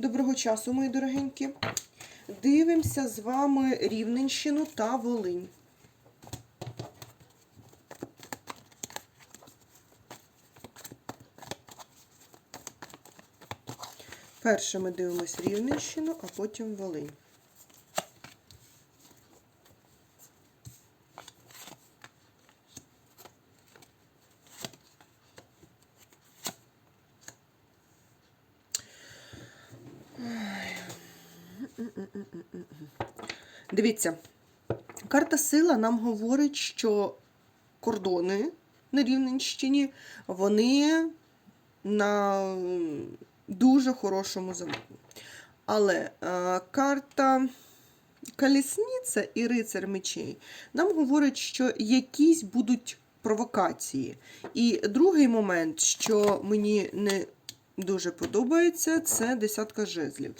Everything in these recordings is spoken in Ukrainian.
Доброго часу, мої дорогенькі. Дивимося з вами Рівненщину та Волинь. Перше ми дивимося Рівненщину, а потім Волинь. Дивіться, карта сила нам говорить, що кордони на Рівненщині, вони на дуже хорошому замку. Але е, карта колісниця і рицар мечей нам говорить, що якісь будуть провокації. І другий момент, що мені не дуже подобається, це десятка жезлів.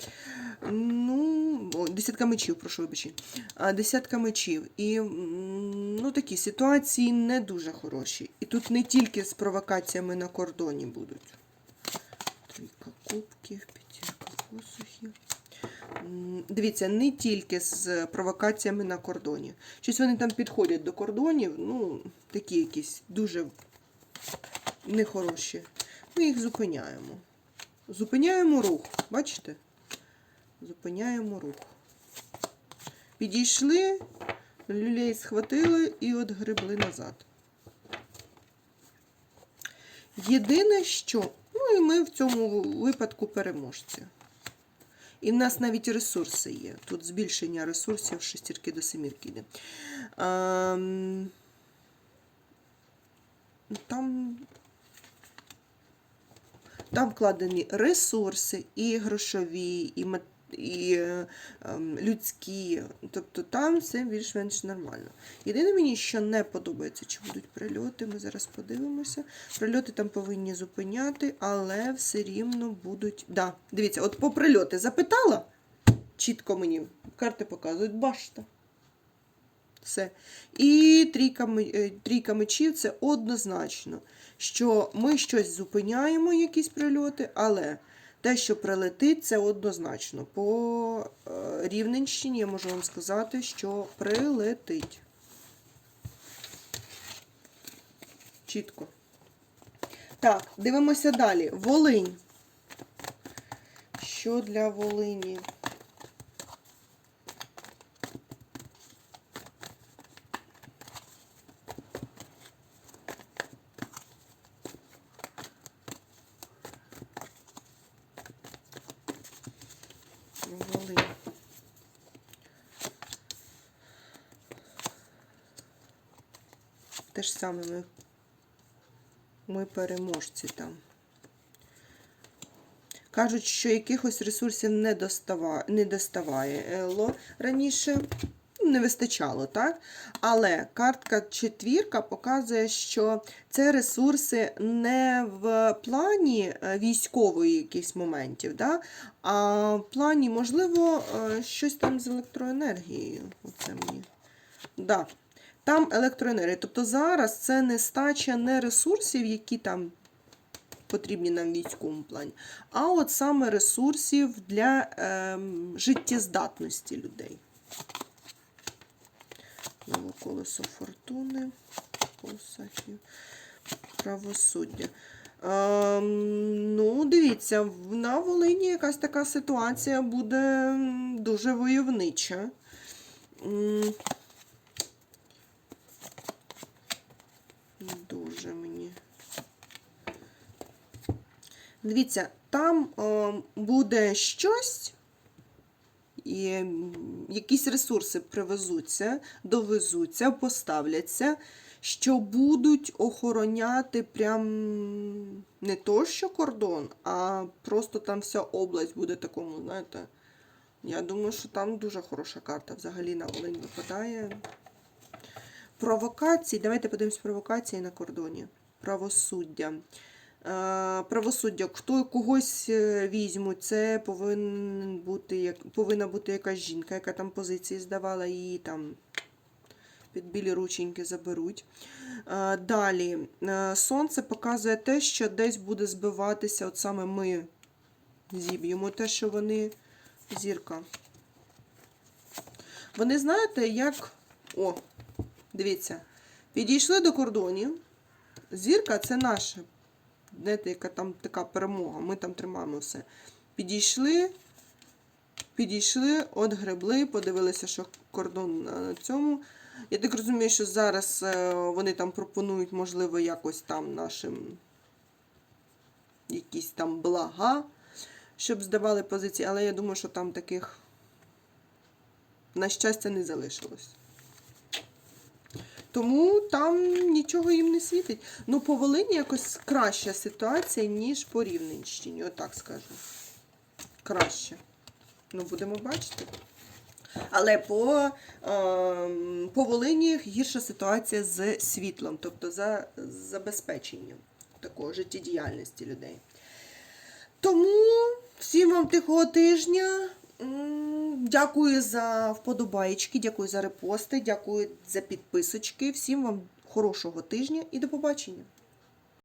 Ну, десятка мечів, прошу вибачення. Десятка мечів. І ну, такі ситуації не дуже хороші. І тут не тільки з провокаціями на кордоні будуть. Трійка кубків, п'ятірка посухів. Дивіться, не тільки з провокаціями на кордоні. Щось вони там підходять до кордонів, ну, такі якісь дуже нехороші. Ми їх зупиняємо. Зупиняємо рух, бачите? Зупиняємо рух. Підійшли, люлей схватили і от грибли назад. Єдине, що, ну і ми в цьому випадку переможці. І в нас навіть ресурси є. Тут збільшення ресурсів шестірки до семірки йде. Ем, Там там вкладені ресурси, і грошові, і, і е, ем, людські. Тобто там все більш-менш нормально. Єдине мені, що не подобається, чи будуть прильоти, ми зараз подивимося. Прильоти там повинні зупиняти, але все рівно будуть. Да, дивіться, от по прильоти запитала, чітко мені карти показують башта. Все. І трійка, е, трійка мечів це однозначно, що ми щось зупиняємо, якісь прильоти, але те, що прилетить, це однозначно. По е, Рівненщині я можу вам сказати, що прилетить. Чітко. Так, дивимося далі. Волинь. Що для Волині? Волинь. Те ж саме ми, ми переможці там. Кажуть, що якихось ресурсів не, достава, не доставало раніше, не вистачало, так? Але картка четвірка показує, що це ресурси не в плані е, військової якихось моментів, да? а в плані, можливо, е, щось там з електроенергією. Оце мені. Да. Там електроенергія. Тобто зараз це не стача не ресурсів, які там потрібні нам в військовому плані, а от саме ресурсів для ем, життєздатності людей. Знову колесо фортуни, посахів, правосуддя. Ем, ну, дивіться, на Волині якась така ситуація буде дуже войовнича. Дуже мені. Дивіться, там е, буде щось, і якісь ресурси привезуться, довезуться, поставляться, що будуть охороняти прям не то, що кордон, а просто там вся область буде такому, знаєте. Я думаю, що там дуже хороша карта взагалі на Волинь випадає. Провокації. Давайте подивимось провокації на кордоні. Правосуддя. Е, правосуддя. Хто когось е, візьмуть, це повинен бути, повинна бути якась жінка, яка там позиції здавала, її там під білі рученьки заберуть. Е, Далі. Сонце показує те, що десь буде збиватися, от саме ми зіб'ємо те, що вони зірка. Вони, знаєте, як. О, дивіться, підійшли до кордонів. Зірка це наша. Знаєте, яка там така перемога. Ми там тримаємо все. Підійшли, підійшли, от гребли, подивилися, що кордон на цьому. Я так розумію, що зараз е, вони там пропонують, можливо, якось там нашим якісь там блага, щоб здавали позиції, але я думаю, що там таких, на щастя, не залишилось. Тому там нічого їм не світить. Ну, по Волині якось краща ситуація, ніж по Рівненщині, отак скажу. Краще. Ну, будемо бачити. Але по, е, по Волині гірша ситуація з світлом, тобто за забезпеченням такої життєдіяльності людей. Тому всім вам тихого тижня. Дякую за вподобайки, дякую за репости, дякую за підписочки. Всім вам хорошого тижня і до побачення.